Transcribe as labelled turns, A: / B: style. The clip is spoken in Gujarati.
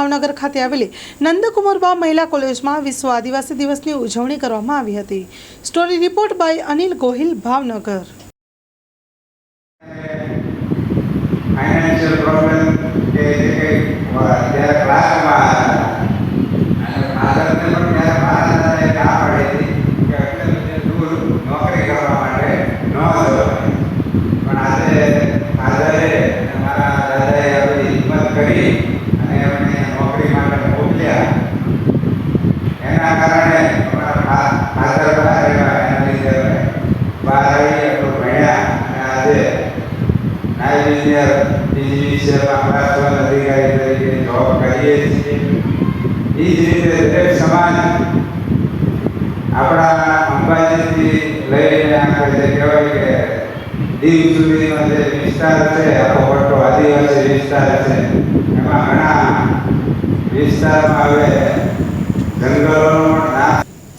A: ભાવનગર ખાતે આવેલી નંદકુમારબા મહિલા કોલેજમાં વિશ્વ આદિવાસી દિવસની ઉજવણી કરવામાં આવી હતી.
B: Story report by Anil Gohil, Bhavnagar. અને નાયબ ઇજનેર ડીજીવીસીએલમાં પ્રાપ્તવન અધિકારી તરીકે જોબ કરીએ છીએ એ જ રીતે દરેક સમાજ આપણા અંબાજીથી લઈને આપણે જે કહેવાય કે દીવ સુધીનો જે વિસ્તાર છે આપણો મોટો આદિવાસી વિસ્તાર છે એમાં ઘણા વિસ્તારમાં હવે